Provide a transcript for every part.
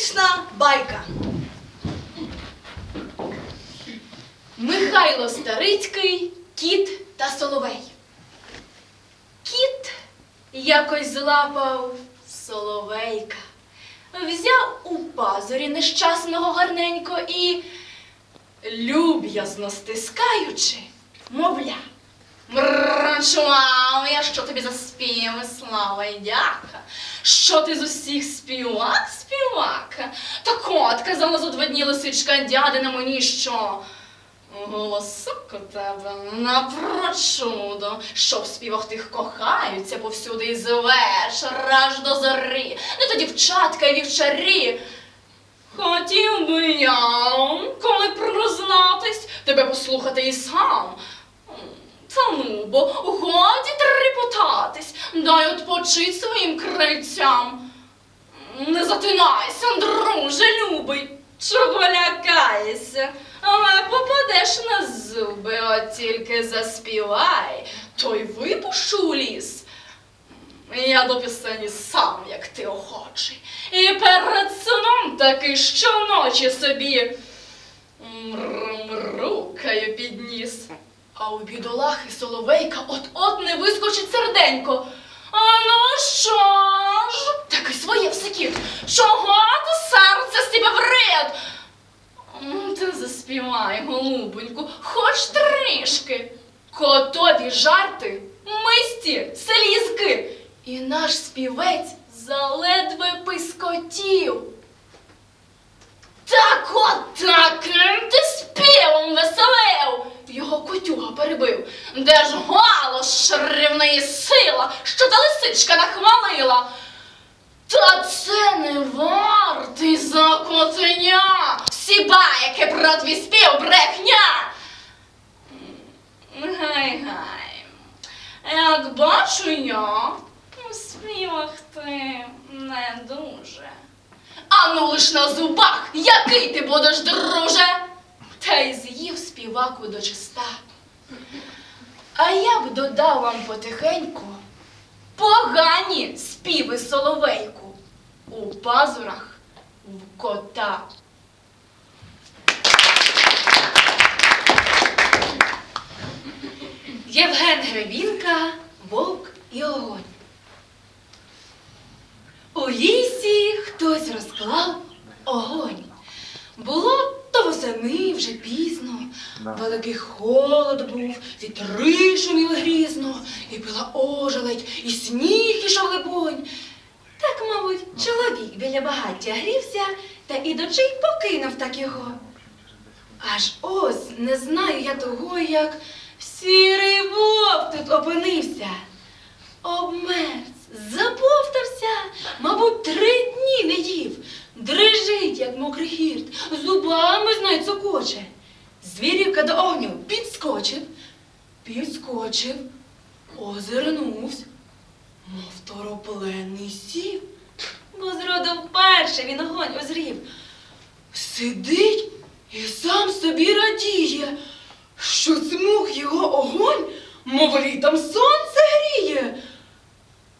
Смішна байка. Михайло Старицький, кіт та соловей. Кіт якось злапав соловейка, взяв у пазурі нещасного гарненько і, люб'язно стискаючи, мовля. Мрачував я, що тобі за співи, слава й дяка. Що ти з усіх співак, співака? Так от, казала зо два дні лисичка дядина мені, що голосок у тебе напрочудо, що в співах тих кохаються повсюди із вечора аж до зорі. Не то дівчатка і вівчарі. Хотів би я, коли прознатись, тебе послухати і сам. Та ну, бо годі трепотатись, дай отпочить своїм крильцям. Не затинайся, друже любий, чого лякаєшся, але попадеш на зуби, от тільки заспівай, то й випущу у ліс. Я до пісені сам, як ти охочий, і перед сном таки щоночі собі мрукаю підніс. А у бідолахи соловейка от-от не вискочить серденько. А ну що ж? Так і своє все кіт. Чого ти серце з тебе вред? Ти заспівай, голубоньку, хоч трішки. Котові жарти, мисті, слізки. І наш співець заледве пискотів. Так от таким ти співом веселив. Його котюга перебив. Де ж голос шривної сила, що та лисичка нахвалила? Та це не вартий за котеня. Всі баяки про твій спів брехня. Гай-гай. Як бачу я, у співах ти не дуже. А ну лиш на зубах, який ти будеш, друже? Та й з'їв співаку до чиста. А я б додав вам потихеньку погані співи соловейку у пазурах в кота. Євген Гребінка, Вовк і огонь. У лісі хтось розклав огонь. Було то восени вже пізно, великий холод був, вітри шуміли грізно, і пила ожеледь, і сніг ішов либонь. Так, мабуть, чоловік біля багаття грівся, та ідучий покинув так його. Аж ось не знаю я того, як сірий вовк тут опинився. Обмерз, забовтався, мабуть, три дні не їв. Дрижить, як мокрий гірт, зубами знай цокоче. Звірівка до огню підскочив, підскочив, озирнувся, мов тороплений сів, бо зроду вперше він огонь озрів. Сидить і сам собі радіє, що змуг його огонь, мов літом сонце гріє.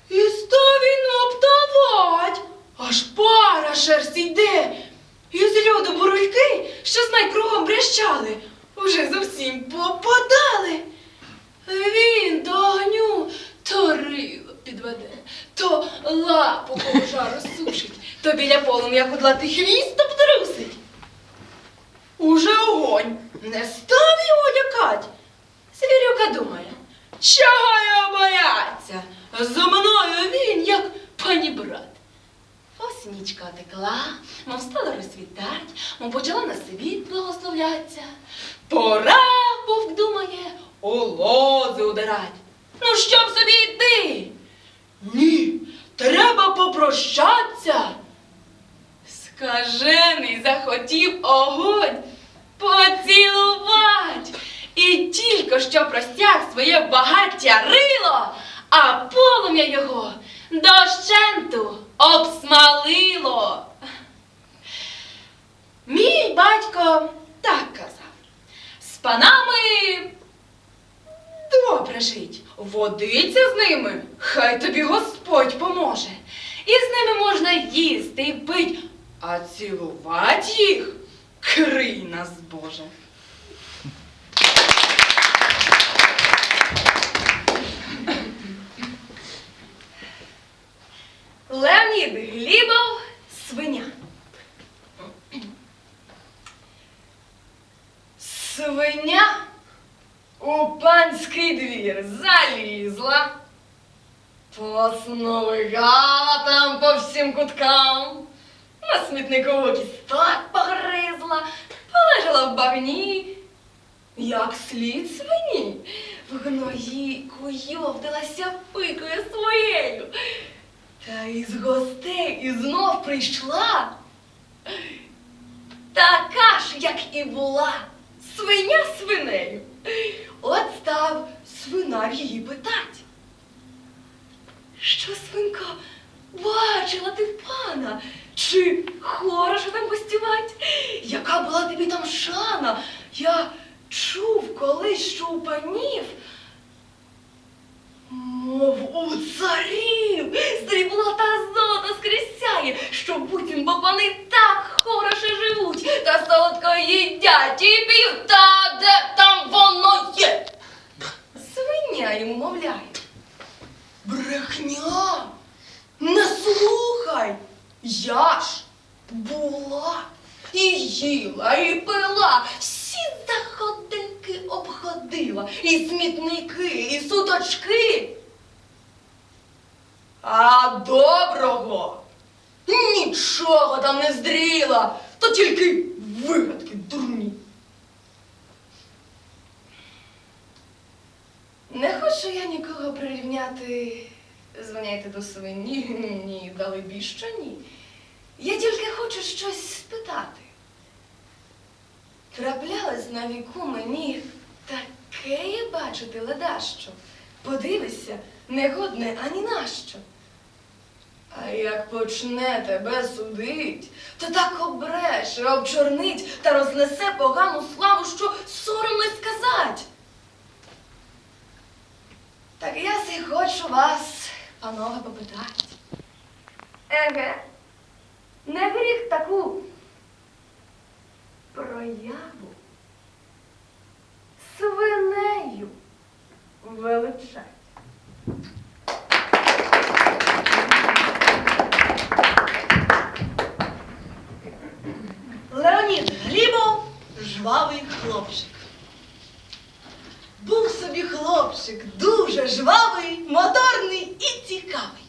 І став він обдавать, аж пара шерсті йде. І з що знай кругом брещали, уже зовсім попадали. Він до огню то рило підведе, то лапу коло жару сушить, то біля полум'я кудлатий хвіст обтрусить. Уже огонь не став його лякать. Звірюка думає, чого його бояться? За мною він, як пані брат. Ось нічка текла, мов стала розсвітать, мов почала на світ благословляться. Пора, вовк думає, у лози ударать. Ну, щоб собі йти? Ні, треба попрощатися. Скажений захотів огонь поцілувати. І тільки що простяг своє багаття рило, а полум'я його дощенту обсмалило. Мій батько так казав. З панами добре жить, водиться з ними, хай тобі Господь поможе. І з ними можна їсти і пить, а цілувати їх крий нас, Боже. Леонід Глібов свиня. Свиня у панський двір залізла, посновигала там по всім куткам, на смітникову кісток погризла, полежала в багні, як слід свині, в гної куйовдилася пикою своєю. Та із гостей і знов прийшла. Така ж, як і була, свиня свинею. От став свинар її питать. Що, свинко, бачила ти пана? Чи хорошо там гостювать? Яка була тобі там шана? Я чув колись, що у панів Мов у царів, срібла та золота скрізь що пани так хороше живуть, та солодко їдять і п'ють, та де там воно є. Свиня йому мовляє. Брехня, не слухай, я ж була і їла, і пила, всі заходинки обходила, і смітники, і суточки. А доброго нічого там не здріла, то тільки вигадки дурні. Не хочу я нікого прирівняти, звоняйте до свині, ні, дали бі що ні. Я тільки хочу щось спитати. Траплялось на віку мені таке бачити ледащо. Подивися, негодне ані нащо. А як почне тебе судить, то так обреше, обчорнить та рознесе погану славу, що соромно сказать. Так я си хочу вас, панове, попитати. Еге, не гріх таку прояву свинею величать. Леонід Глібов жвавий хлопчик. Був собі хлопчик дуже жвавий, моторний і цікавий.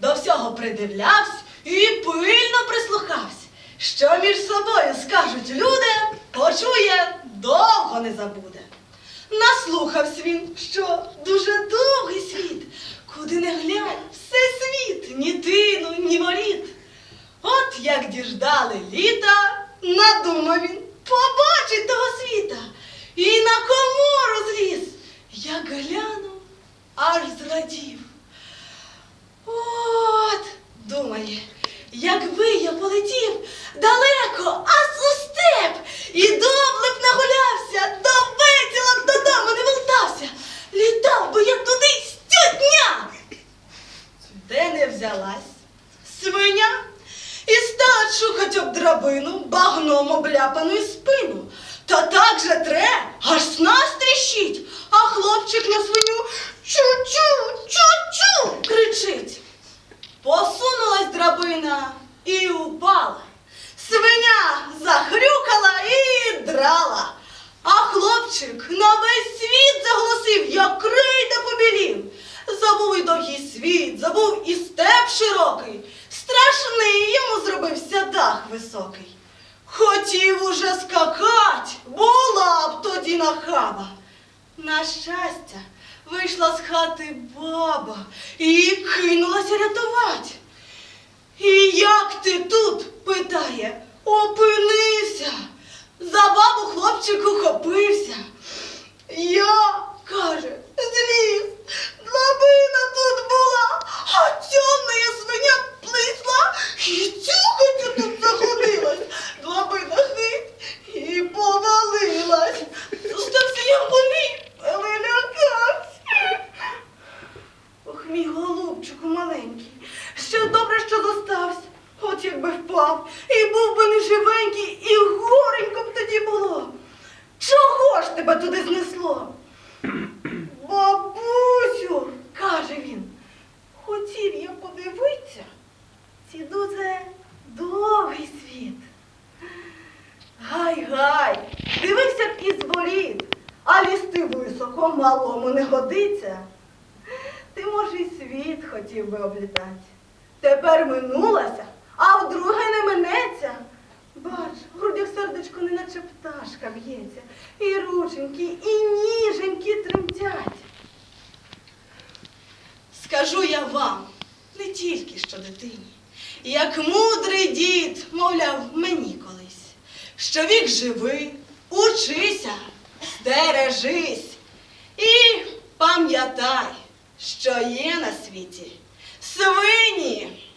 До всього придивлявся і пильно прислухався. Що між собою скажуть люди, почує, довго не забуде. Наслухався він, що дуже довгий світ, куди не глянь, все світ, ні тину, ні воріт. От як діждали літа, надумав він побачить того світа. І на комору зліз, як глянув, аж зрадів. От, думає, якби я полетів далеко, аж у степ, і б нагулявся, до весіла б додому не вертався. Літав би я туди щодня. Де не взялась свиня і стала чухать об драбину, багном обляпану й спину. Та так же тре, аж сна тріщить, а хлопчик на свиню чу-чу, чу-чу кричить. Посунулась і упала. Свиня захрюкала і драла. А хлопчик на весь світ заголосив, як крейда побілів. Забув і довгий світ, забув і степ широкий. Страшний йому зробився дах високий. Хотів уже скакать, була б тоді нахаба. На щастя, вийшла з хати баба і кинулася рятувати. І як ти тут? питає, опинився. За бабу хлопчик ухопився. Я, каже, зліз, драбина тут була, а темна свиня плисла і цюхать тут заходилась. Драбина гить і повалилась. Зостався я болів, але лякався. Ох, мій голубчику маленький, ще добре, що зостався. От якби впав і і горенько б тоді було. Чого ж тебе туди знесло? Бабусю, каже він, хотів я подивитися, ці дуже довгий світ. Гай, гай, дивився б із воріт, а лізти високо малому не годиться. Ти, може, і світ хотів би облітати. Тепер минулася, а вдруге не минеться. Бач, в грудях сердечко неначе пташка б'ється, і рученьки, і ніженьки тремтять. Скажу я вам, не тільки що дитині, як мудрий дід, мовляв, мені колись, що вік живи, учися, стережись і пам'ятай, що є на світі свині,